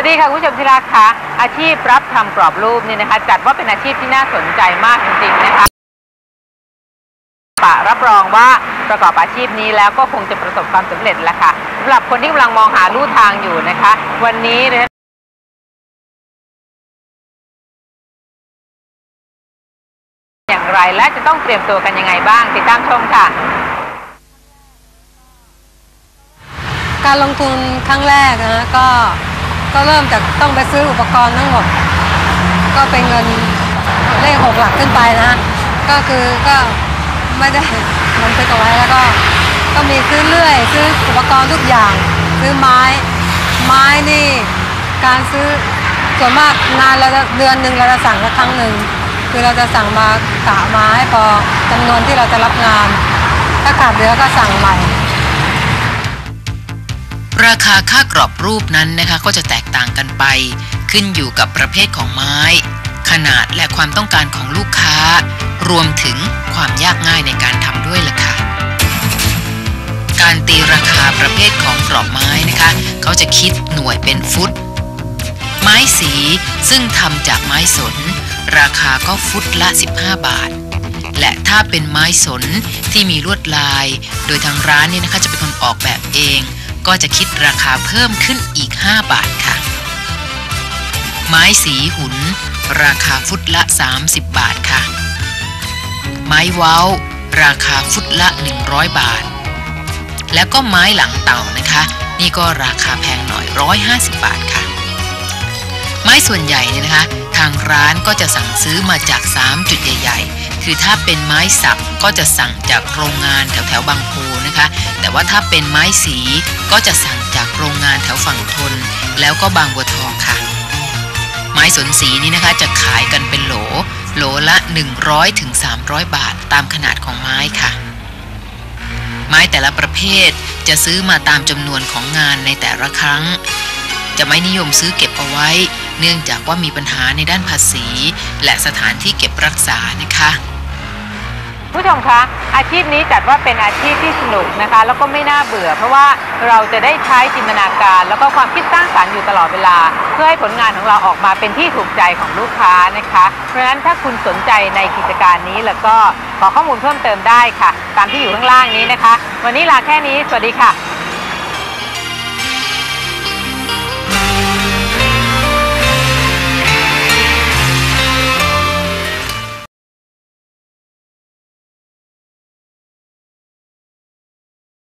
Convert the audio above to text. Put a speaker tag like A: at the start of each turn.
A: วัสดีค่ะคุณผู้ชมที่รักค่ะอาชีพรับทำกรอบรูปเนี่ยนะคะ จัดว่าเป็นอาชีพที่น่าสนใจมากจริงๆนะคะปะรับรองว่าประกอบอาชีพนี้แล้วก็คงจะประสบความสำเร็จแล้วค่ะสำหรับคนที่กำลังมองหาลู่ทางอยู่นะคะ วันนี้นะคะอย่างไรและจะต้องเตรียมตัวกันยังไงบ้าง ติดตามชมค่ะ
B: การลงทุนครั้งแรกนะก็ ก็เริ่มจากต้องไปซื้ออุปกรณ์ทั้งหมด ก็เป็นเงินเลขหกหลักขึ้นไปนะ ก็คือก็ไม่ได้มันไปเอไว้แล้วก็ก็มีซื้อเลื่อย ซื้ออุปกรณ์ทุกอย่าง ซื้อไม้ ไม้นี่การซื้อส่วนมากงานเราจะเดือนหนึ่งเราจะสั่งละครั้งหนึ่งคือเราจะสั่งมากะมาให้พอจำนวนที่เราจะรับงาน ถ้าขาดเหลือก็สั่งใหม่
C: ราคาค่ากรอบรูปนั้นนะคะก็จะแตกต่างกันไป ขึ้นอยู่กับประเภทของไม้ ขนาดและความต้องการของลูกค้า รวมถึงความยากง่ายในการทำด้วยล่ะค่ะการตีราคาประเภทของกรอบไม้นะคะเขาจะคิดหน่วยเป็นฟุต ไม้สีซึ่งทำจากไม้สน ราคาก็ฟุตละ 15 บาท และถ้าเป็นไม้สนที่มีลวดลาย โดยทางร้านเนี่ยนะคะจะเป็นคนออกแบบเอง ก็จะคิดราคาเพิ่มขึ้นอีก 5 บาทค่ะ ไม้สีหุน ราคาฟุตละ 30 บาทค่ะ ไม้เว้า ราคาฟุตละ 100 บาท แล้วก็ไม้หลังเต่านะคะ นี่ก็ราคาแพงหน่อย 150 บาทค่ะ ไม้ส่วนใหญ่เนี่ยนะคะ ทางร้านก็จะสั่งซื้อมาจาก 3 จุดใหญ่ ๆ คือถ้าเป็นไม้สักก็จะสั่งจากโรงงานแถวแถวบางโพนะคะ แต่ว่าถ้าเป็นไม้สีก็จะสั่งจากโรงงานแถวฝั่งทน แล้วก็บางบัวทองค่ะ ไม้สนสีนี่นะคะจะขายกันเป็นโหล โหลละ100ถึง300 บาทตามขนาดของไม้ค่ะไม้แต่ละประเภทจะซื้อมาตามจำนวนของงานในแต่ละครั้ง จะไม่นิยมซื้อเก็บเอาไว้ เนื่องจากว่ามีปัญหาในด้านภาษี และสถานที่เก็บรักษานะคะ
A: ผู้ชมคะอาชีพนี้จัดว่าเป็นอาชีพที่สนุกนะคะ แล้วก็ไม่น่าเบื่อ เพราะว่าเราจะได้ใช้จินตนาการ แล้วก็ความคิดสร้างสรรค์อยู่ตลอดเวลา เพื่อให้ผลงานของเราออกมาเป็นที่ถูกใจของลูกค้านะคะ เพราะฉะนั้นถ้าคุณสนใจในกิจการนี้แล้วก็ขอข้อมูลเพิ่มเติมได้ค่ะ ตามที่อยู่ข้างล่างนี้นะคะ วันนี้ลาแค่นี้สวัสดีค่ะ